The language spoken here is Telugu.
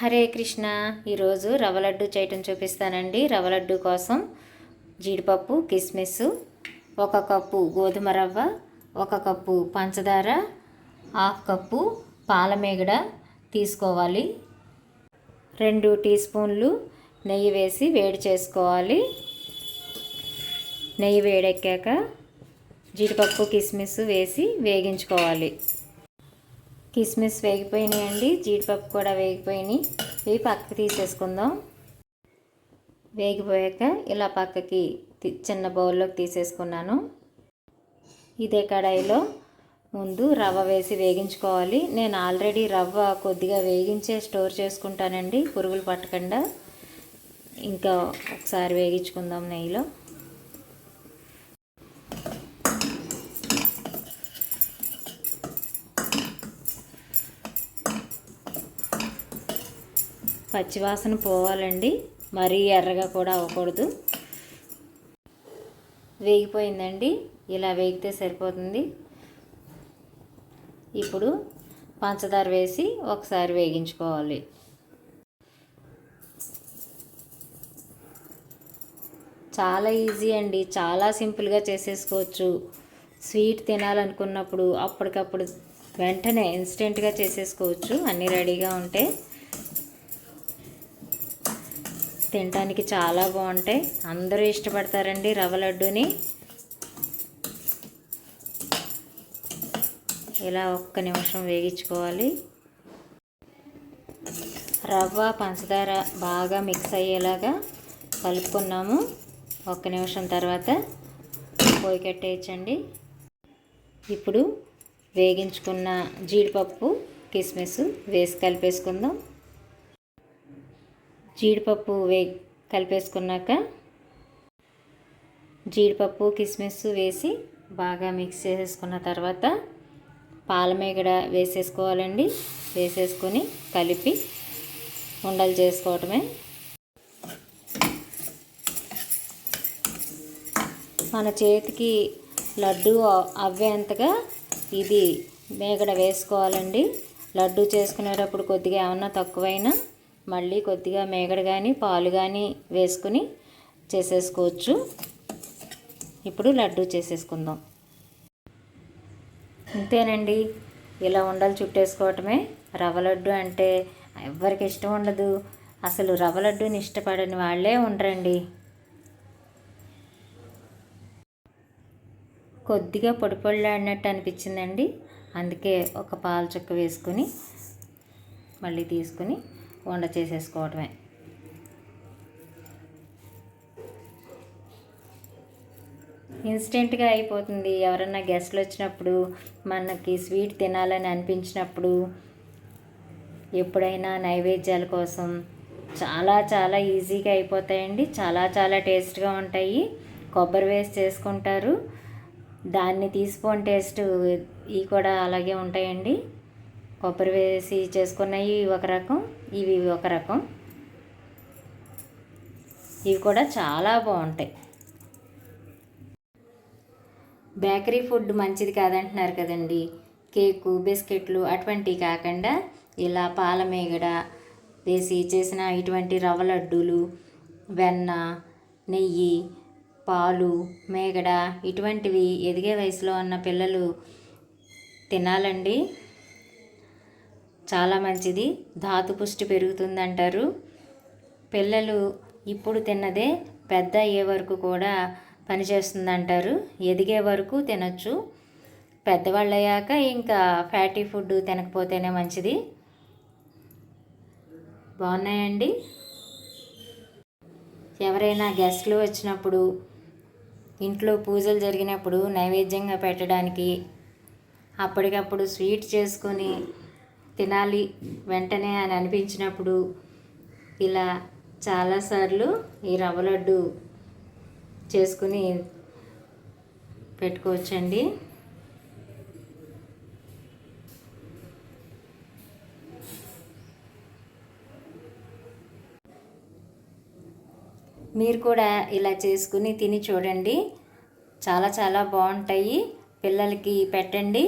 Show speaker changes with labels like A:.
A: హరే కృష్ణ. ఈరోజు రవ్వ లడ్డు చేయటం చూపిస్తానండి. రవ్వ లడ్డు కోసం జీడిపప్పు కిస్మిస్ ఒక కప్పు గోధుమ రవ్వ ఒక కప్పు పంచదార హాఫ్ కప్పు పాలమేగడ తీసుకోవాలి. రెండు టీ స్పూన్లు నెయ్యి వేసి వేడి చేసుకోవాలి. నెయ్యి వేడెక్కాక జీడిపప్పు కిస్మిస్ వేసి వేగించుకోవాలి. కిస్మిస్ వేగిపోయినాయండి జీడిపప్పు కూడా వేగిపోయినాయి. ఇవి పక్కకి తీసేసుకుందాం. వేగిపోయాక ఇలా పక్కకి తి- చిన్న బౌల్లోకి తీసేసుకున్నాను. ఇదే కడాయిలో ముందు రవ్వ వేసి వేగించుకోవాలి. నేను ఆల్రెడీ రవ్వ కొద్దిగా వేగించే స్టోర్ చేసుకుంటానండి పురుగులు పట్టకుండా. ఇంకా ఒకసారి వేగించుకుందాం నెయ్యిలో. పచ్చివాసన పోవాలండి. మరీ ఎర్రగా కూడా అవ్వకూడదు. వేగిపోయిందండి. ఇలా వేగితే సరిపోతుంది. ఇప్పుడు పంచదార వేసి ఒకసారి వేగించుకోవాలి. చాలా ఈజీ అండి. చాలా సింపుల్గా చేసేసుకోవచ్చు. స్వీట్ తినాలనుకున్నప్పుడు అప్పటికప్పుడు వెంటనే ఇన్స్టెంట్గా చేసేసుకోవచ్చు. అన్నీ రెడీగా ఉంటే తినడానికి చాలా బాగుంటాయి. అందరూ ఇష్టపడతారండి రవ్వ లడ్డూని. ఇలా ఒక్క నిమిషం వేగించుకోవాలి. రవ్వ పంచదార బాగా మిక్స్ అయ్యేలాగా కలుపుకున్నాము. ఒక్క నిమిషం తర్వాత పోయి కట్టేయచ్చండి. ఇప్పుడు వేగించుకున్న జీడిపప్పు కిస్మిస్ వేసి కలిపేసుకుందాం. జీడిపప్పు వే కలిపేసుకున్నాక జీడిపప్పు కిస్మిస్ వేసి బాగా మిక్స్ చేసేసుకున్న తర్వాత పాలమేగడ వేసేసుకోవాలండి. వేసేసుకొని కలిపి ఉండలు చేసుకోవటమే. మన చేతికి లడ్డు అవ్వేంతగా ఇది మేగడ వేసుకోవాలండి. లడ్డు చేసుకునేటప్పుడు కొద్దిగా ఏమన్నా తక్కువైనా మళ్ళీ కొద్దిగా మేగడ కానీ పాలు కానీ వేసుకుని చేసేసుకోవచ్చు. ఇప్పుడు లడ్డు చేసేసుకుందాం. అంతేనండి ఇలా ఉండలు చుట్టేసుకోవటమే. రవ్వ లడ్డు అంటే ఎవరికి ఇష్టం ఉండదు. అసలు రవ్వ లడ్డుని ఇష్టపడని వాళ్ళే ఉండరండి. కొద్దిగా పొడి పొడిలాడినట్టు అనిపించిందండి. అందుకే ఒక పాలు చుక్క వేసుకుని మళ్ళీ తీసుకుని వండ చేసేసుకోవటమే. ఇన్స్టెంట్గా అయిపోతుంది. ఎవరన్నా గెస్ట్లు వచ్చినప్పుడు మనకి స్వీట్ తినాలని అనిపించినప్పుడు ఎప్పుడైనా నైవేద్యాల కోసం చాలా చాలా ఈజీగా అయిపోతాయండి. చాలా చాలా టేస్ట్గా ఉంటాయి. కొబ్బరి వేసి చేసుకుంటారు. దాన్ని తీసుకోని టేస్ట్ ఇవి కూడా అలాగే ఉంటాయండి. కొబ్బరి వేసి చేసుకున్నవి ఒక రకం ఇవి ఒక రకం. ఇవి కూడా చాలా బాగుంటాయి. బేకరీ ఫుడ్ మంచిది కాదంటున్నారు కదండి. కేకు బిస్కెట్లు అటువంటివి కాకుండా ఇలా పాలమేగడ వేసి చేసిన ఇటువంటి రవ్వ లడ్డూలు వెన్న నెయ్యి పాలు మేగడ ఇటువంటివి ఎదిగే వయసులో ఉన్న పిల్లలు తినాలండి. చాలా మంచిది. ధాతు పుష్టి పెరుగుతుందంటారు. పిల్లలు ఇప్పుడు తిన్నదే పెద్ద అయ్యే వరకు కూడా పనిచేస్తుందంటారు ఎదిగే వరకు తినచ్చు. పెద్దవాళ్ళు అయ్యాక ఇంకా ఫ్యాటీ ఫుడ్ తినకపోతేనే మంచిది. బాగున్నాయండి? ఎవరైనా గెస్ట్లు వచ్చినప్పుడు ఇంట్లో పూజలు జరిగినప్పుడు నైవేద్యంగా పెట్టడానికి అప్పటికప్పుడు స్వీట్ చేసుకొని తినాలి వెంటనే అని అనిపించినప్పుడు ఇలా చాలాసార్లు ఈ రవ్వ లడ్డు చేసుకుని పెట్టుకోవచ్చండి. మీరు కూడా ఇలా చేసుకుని తిని చూడండి. చాలా చాలా బాగుంటాయి. పిల్లలకి పెట్టండి.